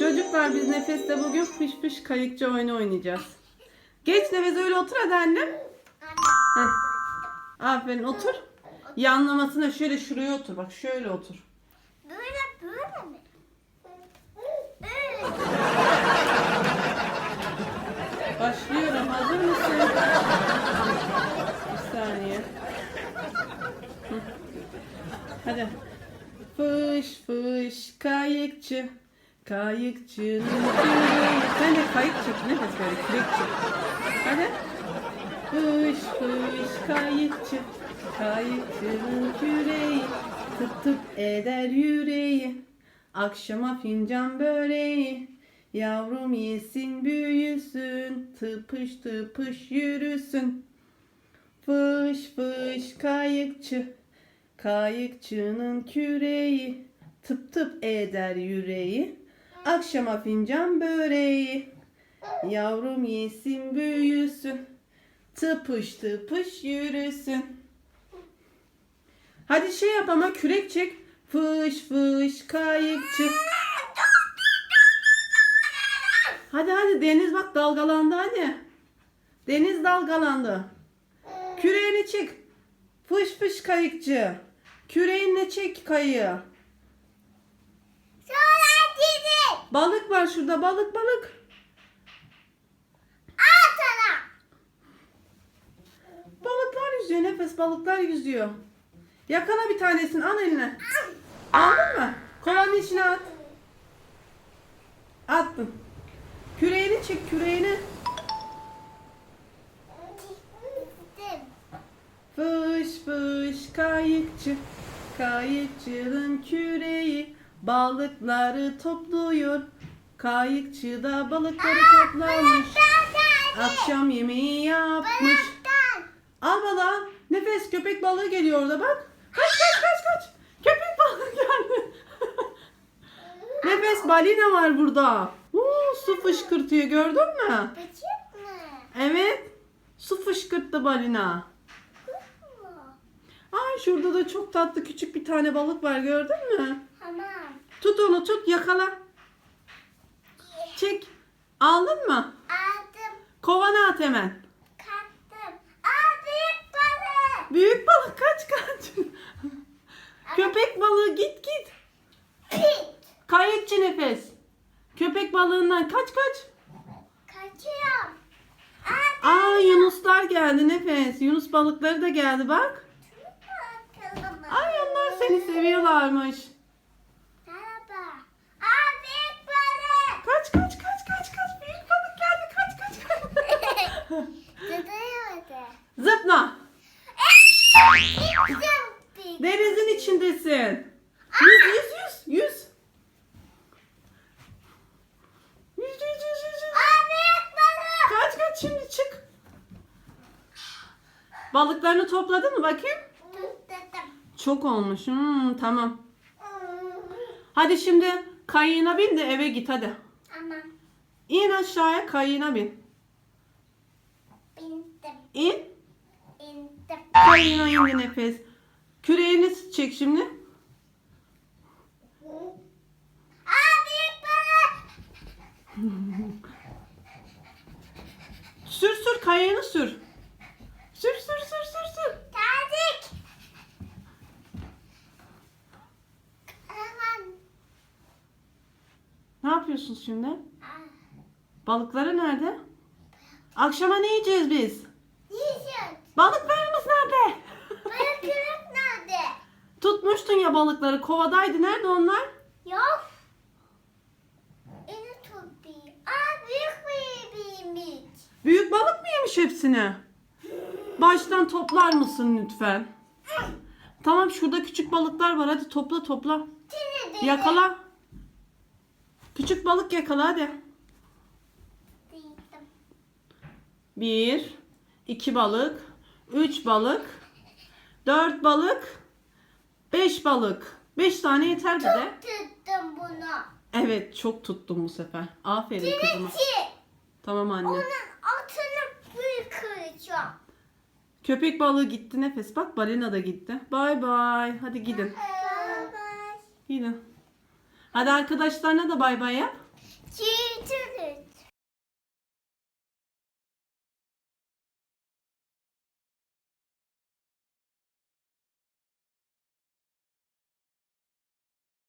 Çocuklar biz Nefes'le bugün fış fış kayıkçı oyunu oynayacağız. Geç Nefes öyle otur hadi annem. Heh. Aferin otur. Yanlamasına şöyle şuraya otur. Bak şöyle otur. Böyle böyle mi? Başlıyorum. Hazır mısın? Bir saniye. Hadi. Fış fış kayıkçı. Kayıkçının küreği. Sen de kayık çek. Ne böyle kürek çek. Hadi. Fış fış kayıkçı. Kayıkçının küreği. Tıp tıp eder yüreği. Akşama fincan böreği. Yavrum yesin büyüsün. Tıpış tıpış yürüsün. Fış fış kayıkçı. Kayıkçının küreği. Tıp tıp eder yüreği. Akşama fincan böreği. Yavrum yesin büyüsün. Tıpış tıpış yürüsün. Hadi şey yap ama kürek çek. Fış fış kayıkçı. Hadi hadi deniz bak dalgalandı hadi. Deniz dalgalandı. Küreğini çek. Fış fış kayıkçı. Küreğinle çek kayığı. Sonra gidin. Balık var şurada balık balık. Al sana. Balıklar yüzüyor nefes balıklar yüzüyor. Yakala bir tanesini al eline. Aldın mı? Kovanın içine at. Attın. Küreğini çek küreğini. Fış fış kayıkçı, kayıkçının küreği balıkları topluyor. Kayıkçı da balıkları toplamış. Akşam yemeği yapmış. Al balığa. Nefes köpek balığı geliyor orada bak. Kaç kaç kaç kaç. Köpek balığı geldi. Nefes balina var burada. Uuu, su fışkırtıyor gördün mü? Evet. Su fışkırttı balina. Ay şurada da çok tatlı küçük bir tane balık var gördün mü? Tamam. Tut onu tut yakala. Çek. Aldın mı? Aldım. Kovana at hemen. Kattım. Aa büyük balık. Büyük balık kaç kaç. Köpek balığı git git. Pit. Kayıkçı nefes. Köpek balığından kaç kaç. Kaçıyorum. Aa Aa Yunuslar geldi nefes. Yunus balıkları da geldi bak. Ay onlar seni seviyorlarmış. Merhaba. Aa büyük balık. Kaç kaç kaç kaç kaç. Büyük balık geldi kaç kaç kaç. Dıdayamadı. Zıpla. Denizin içindesin. Yüz yüz yüz yüz. Yüz yüz yüz yüz. yüz. Kaç kaç şimdi çık. Balıklarını topladın mı bakayım? Çok olmuş. Hmm, tamam. Hadi şimdi kayığına bin de eve git hadi. Ama İn aşağıya kayığına bin. İn. İndim. İndi nefes. Küreğini çek şimdi. Büyük balık. Sür sür kayığını sür. Sür sür sür sür sür. Tazik. Ne yapıyorsun şimdi? Aa, Balıkları nerede? Akşama ne yiyeceğiz biz? Yiyeceğiz. Balıklarımız nerede? Balık kürek nerede? Tutmuştun ya balıkları. Kovadaydı. Nerede onlar? Yok. Ini topi. Aa büyük yemiş. Büyük balık mı yemiş hepsini? Baştan toplar mısın lütfen? Tamam şurada küçük balıklar var. Hadi topla topla. Yakala. Küçük balık yakala hadi. Bir, iki balık, üç balık, dört balık, beş balık. Beş tane yeter bize. Tuttum bunu. Evet çok tuttum bu sefer. Aferin kızıma. Çi. Tamam anne. Onun atını büyük kıracağım. Köpek balığı gitti nefes. Bak balina da gitti. Bay bay. Hadi gidin. Bye bye. Gidin. Hadi arkadaşlarına da bay bay yap. Küçük